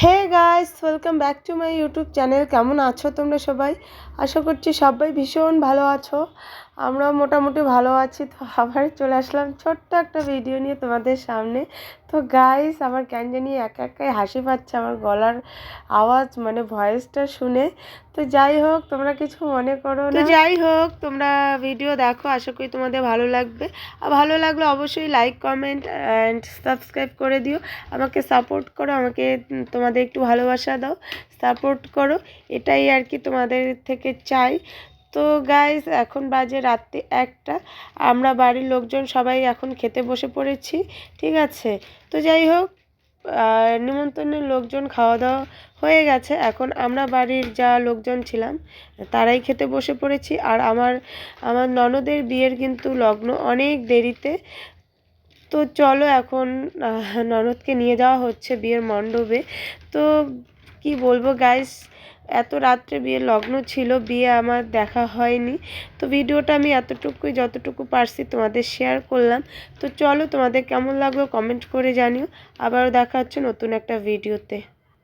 Hey guys welcome back to my YouTube channel কেমন আছো তোমরা সবাই? আশা করছি সবাই ভীষণ ভালো আছো। আমরাও মোটামুটি ভালো আছি তো আবার চলে আসলাম ছোট্ট একটা ভিডিও নিয়ে তোমাদের সামনে। তো গাইস আমার কেন জানি একা একাই হাসি পাচ্ছে আমার গলার আওয়াজ মানে ভয়েসটা শুনে। তো যাই হোক তোমরা কিছু মনে করো না। যাই হোক তোমরা ভিডিও দেখো আশা করি তোমাদের ভালো লাগবে। আর ভালো লাগলে অবশ্যই লাইক কমেন্ট অ্যান্ড সাবস্ক্রাইব করে দিও। আমাকে সাপোর্ট করো আমাকে উম, তোমাদের একটু ভালোবাসা দাও সাপোর্ট করো, এটাই আর কি তোমাদের থেকে চাই। তো গাইস এখন বাজে রাত্রি একটা, আমরা বাড়ির লোকজন সবাই এখন খেতে বসে পড়েছি, ঠিক আছে? তো যাই হোক নিমন্ত্রণের লোকজন খাওয়া দাওয়া হয়ে গেছে, এখন আমরা বাড়ির যা লোকজন ছিলাম, তারাই খেতে বসে পড়েছি। আর আমার আমার ননদের বিয়ের কিন্তু লগ্ন অনেক দেরিতে তো চলো এখন ননদকে নিয়ে যাওয়া হচ্ছে বিয়ের মণ্ডপে। তো কি বলব গাইস এত রাত্রে বিয়ের লগ্ন ছিল, বিয়ে আমার দেখা হয়নি। তো ভিডিওটা আমি এতটুকুই, যতটুকু পারছি তোমাদের শেয়ার করলাম। তো চলো তোমাদের কেমন লাগল কমেন্ট করে জানিও। আবারও দেখা হচ্ছে নতুন একটা ভিডিওতে